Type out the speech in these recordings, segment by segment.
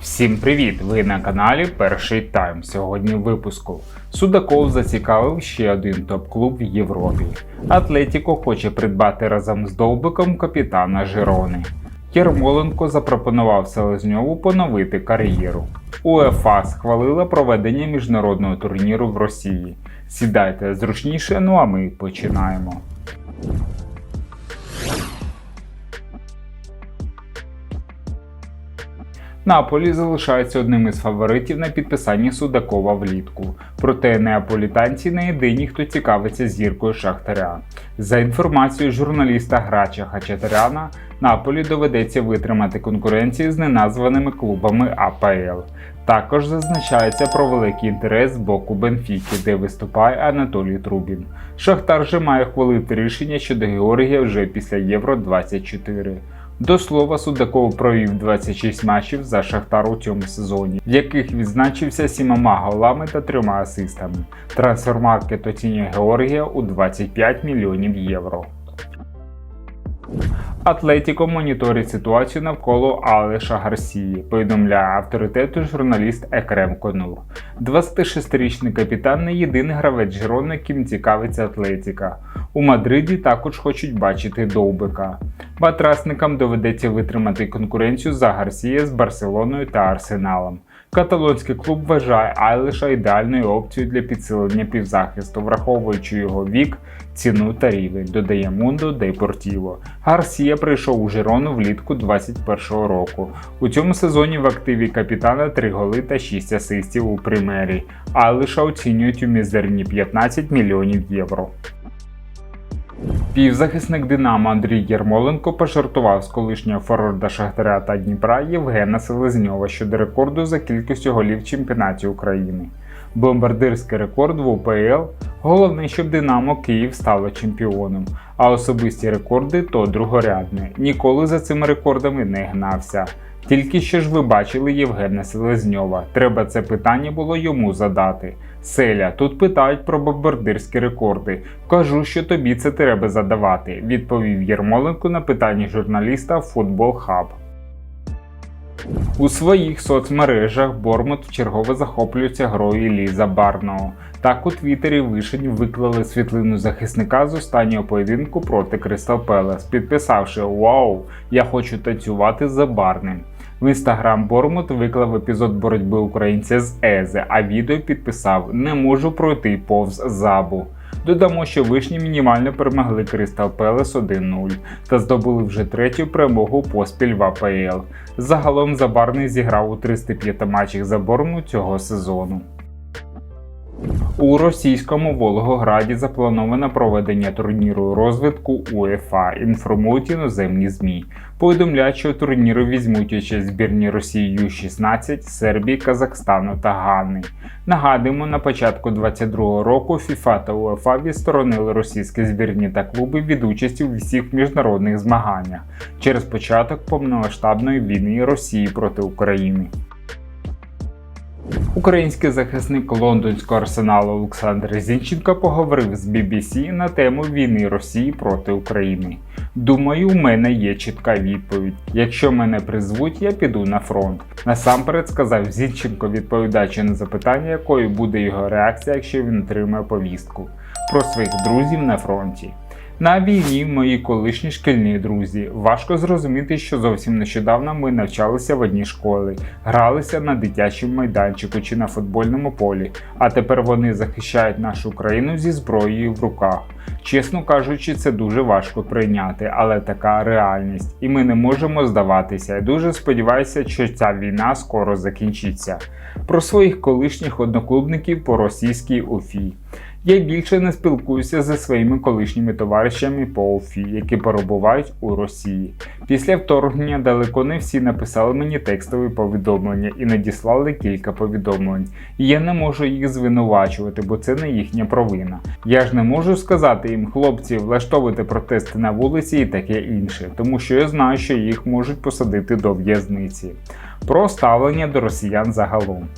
Всім привіт! Ви на каналі Перший Тайм. Сьогодні в випуску. Судаков зацікавив ще один топ-клуб в Європі. Атлетіко хоче придбати разом з Довбиком капітана Жирони. Єрмоленко запропонував Селезньову поновити кар'єру. УЕФА схвалила проведення міжнародного турніру в Росії. Сідайте зручніше, ну а ми починаємо. Наполі залишається одним із фаворитів на підписанні Судакова влітку. Проте неаполітанці не єдині, хто цікавиться зіркою Шахтаря. За інформацією журналіста Грача Хачатаряна, Наполі доведеться витримати конкуренцію з неназваними клубами АПЛ. Також зазначається про великий інтерес з боку Бенфіки, де виступає Анатолій Трубін. Шахтар же має хвалити рішення щодо Георгія вже після Євро 24. До слова, Судаков провів 26 матчів за Шахтар у цьому сезоні, в яких відзначився сімома голами та трьома асистами. Трансфермаркет оцінює Георгія у 25 мільйонів євро. Атлетіко моніторить ситуацію навколо Алеша Гарсії, повідомляє авторитету журналіст Екрем Конур. 26-річний капітан не єдиний гравець Жирона, яким цікавиться Атлетіка. У Мадриді також хочуть бачити Довбика. Батрасникам доведеться витримати конкуренцію за Гарсія з Барселоною та Арсеналом. Каталонський клуб вважає Айлиша ідеальною опцією для підсилення півзахисту, враховуючи його вік, ціну та рівень, додає Мундо Депортіво. Гарсія прийшов у Жирону влітку 2021 року. У цьому сезоні в активі капітана 3 голи та 6 асистів у примері. Айлиша оцінюють у мізерні 15 мільйонів євро. Півзахисник Динамо Андрій Єрмоленко пожартував з колишнього форварда Шахтаря та Дніпра Євгена Селезньова щодо рекорду за кількістю голів чемпіонаті України. Бомбардирський рекорд в УПЛ головне, щоб Динамо Київ стало чемпіоном, а особисті рекорди то другорядне. Ніколи за цими рекордами не гнався. Тільки що ж ви бачили Євгена Селезньова. Треба це питання було йому задати. Селя, тут питають про бомбардирські рекорди. Кажу, що тобі це треба задавати, відповів Єрмоленко на питання журналіста Футбол Хаб. У своїх соцмережах Бормут вчергове захоплюється грою Ліза Барного. Так у Твіттері Вишень виклали світлину захисника з останнього поєдинку проти Кристал Пелес, підписавши Вау, я хочу танцювати за Барним. В інстаграм Бормут виклав епізод боротьби українця з Езе, а відео підписав Не можу пройти повз забу. Додамо, що вишні мінімально перемогли Кристал Пелес 1-0 та здобули вже третю перемогу поспіль в АПЛ. Загалом Забарний зіграв у 305 матчах за Борму цього сезону. У російському Волгограді заплановано проведення турніру розвитку УЕФА, інформують іноземні ЗМІ. Повідомляють, що турніру візьмуть участь збірні Росії Ю-16, Сербії, Казахстану та Гани. Нагадуємо, на початку 2022 року ФІФА та УЕФА відсторонили російські збірні та клуби від участі у всіх міжнародних змаганнях через початок повномасштабної війни Росії проти України. Український захисник лондонського арсеналу Олександр Зінченко поговорив з BBC на тему війни Росії проти України. Думаю, у мене є чітка відповідь. Якщо мене призвуть, я піду на фронт. Насамперед сказав Зінченко, відповідаючи на запитання, якою буде його реакція, якщо він отримає повістку про своїх друзів на фронті. На війні мої колишні шкільні друзі. Важко зрозуміти, що зовсім нещодавно ми навчалися в одній школі, гралися на дитячому майданчику чи на футбольному полі, а тепер вони захищають нашу країну зі зброєю в руках. Чесно кажучи, це дуже важко прийняти, але така реальність, і ми не можемо здаватися. Я дуже сподіваюся, що ця війна скоро закінчиться. Про своїх колишніх одноклубників по російській УФІ. Я більше не спілкуюся зі своїми колишніми товаришами по ОФІ, які перебувають у Росії. Після вторгнення далеко не всі написали мені текстові повідомлення і надіслали кілька повідомлень. І я не можу їх звинувачувати, бо це не їхня провина. Я ж не можу сказати їм, хлопці, влаштовуйте протести на вулиці і таке інше, тому що я знаю, що їх можуть посадити до в'язниці. Про ставлення до росіян загалом.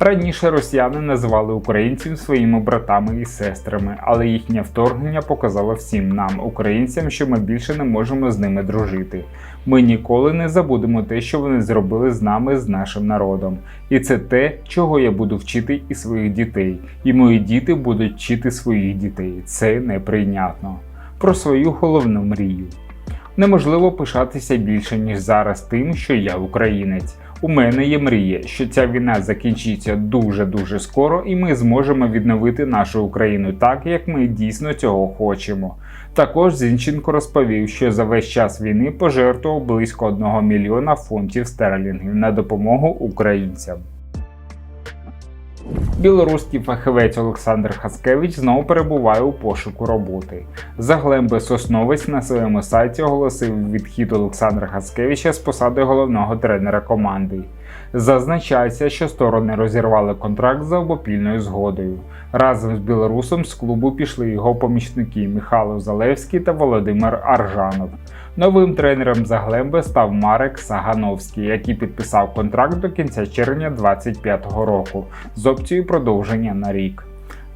Раніше росіяни називали українців своїми братами і сестрами, але їхнє вторгнення показало всім нам, українцям, що ми більше не можемо з ними дружити. Ми ніколи не забудемо те, що вони зробили з нами, з нашим народом. І це те, чого я буду вчити і своїх дітей, і мої діти будуть вчити своїх дітей. Це неприйнятно. Про свою головну мрію. Неможливо пишатися більше, ніж зараз тим, що я українець. У мене є мрія, що ця війна закінчиться дуже-дуже скоро, і ми зможемо відновити нашу Україну так, як ми дійсно цього хочемо. Також Зінченко розповів, що за весь час війни пожертвував близько 1 мільйона фунтів стерлінгів на допомогу українцям. Білоруський фахівець Олександр Хаскевич знову перебуває у пошуку роботи. Заглемби Сосновець на своєму сайті оголосив відхід Олександра Хаскевича з посади головного тренера команди. Зазначається, що сторони розірвали контракт за обопільною згодою. Разом з білорусом з клубу пішли його помічники Михайло Залевський та Володимир Аржанов. Новим тренером Заглемби став Марек Сагановський, який підписав контракт до кінця червня 2025 року з опцією продовження на рік.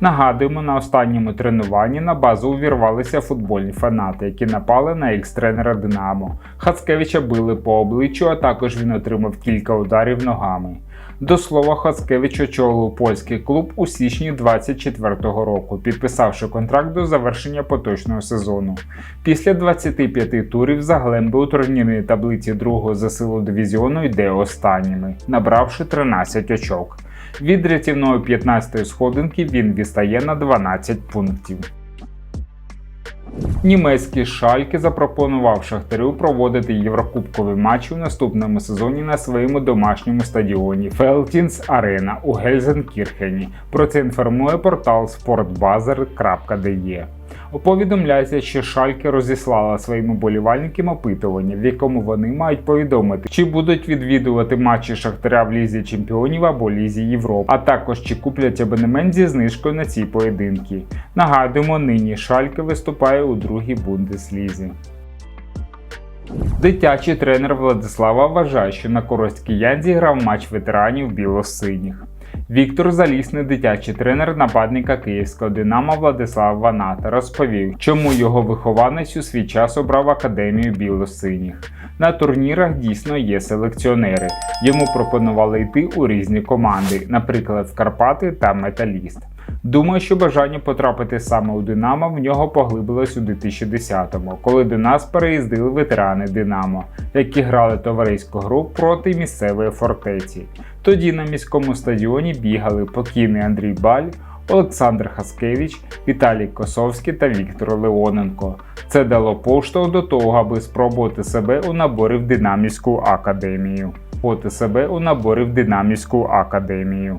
Нагадуємо, на останньому тренуванні на базу увірвалися футбольні фанати, які напали на екс-тренера Динамо. Хацкевича били по обличчю, а також він отримав кілька ударів ногами. До слова, Хацкевич очолив польський клуб у січні 24-го року, підписавши контракт до завершення поточного сезону. Після 25 турів Заглемби у турнірній таблиці другого за силу дивізіону йде останніми, набравши 13 очок. Від рятівної 15-ї сходинки він дістає на 12 пунктів. Німецький Шальки запропонував Шахтарю проводити єврокубкові матчі у наступному сезоні на своєму домашньому стадіоні Фелтінс Арена у Гельзенкірхені. Про це інформує портал sportbuzzer.de. Повідомляється, що Шальке розіслала своїм уболівальникам опитування, в якому вони мають повідомити, чи будуть відвідувати матчі Шахтаря в Лізі Чемпіонів або Лізі Європи, а також чи куплять абонемент зі знижкою на ці поєдинки. Нагадуємо, нині Шальке виступає у другій бундеслізі. Дитячий тренер Владислава вважає, що на користь киян зіграв матч ветеранів біло-синіх. Віктор Залісний, дитячий тренер нападника київського Динамо Владислав Ваната, розповів, чому його вихованець у свій час обрав академію білосиніх. На турнірах дійсно є селекціонери. Йому пропонували йти у різні команди, наприклад, в Карпати та Металіст. Думаю, що бажання потрапити саме у Динамо в нього поглибилось у 2010-му, коли до нас переїздили ветерани Динамо, які грали товариську гру проти місцевої фортеці. Тоді на міському стадіоні бігали покійний Андрій Баль, Олександр Хаскевич, Віталій Косовський та Віктор Леоненко. Це дало поштовх до того, аби спробувати себе у наборі в Динамівську академію. Спробувати себе у наборі в Динамівську академію.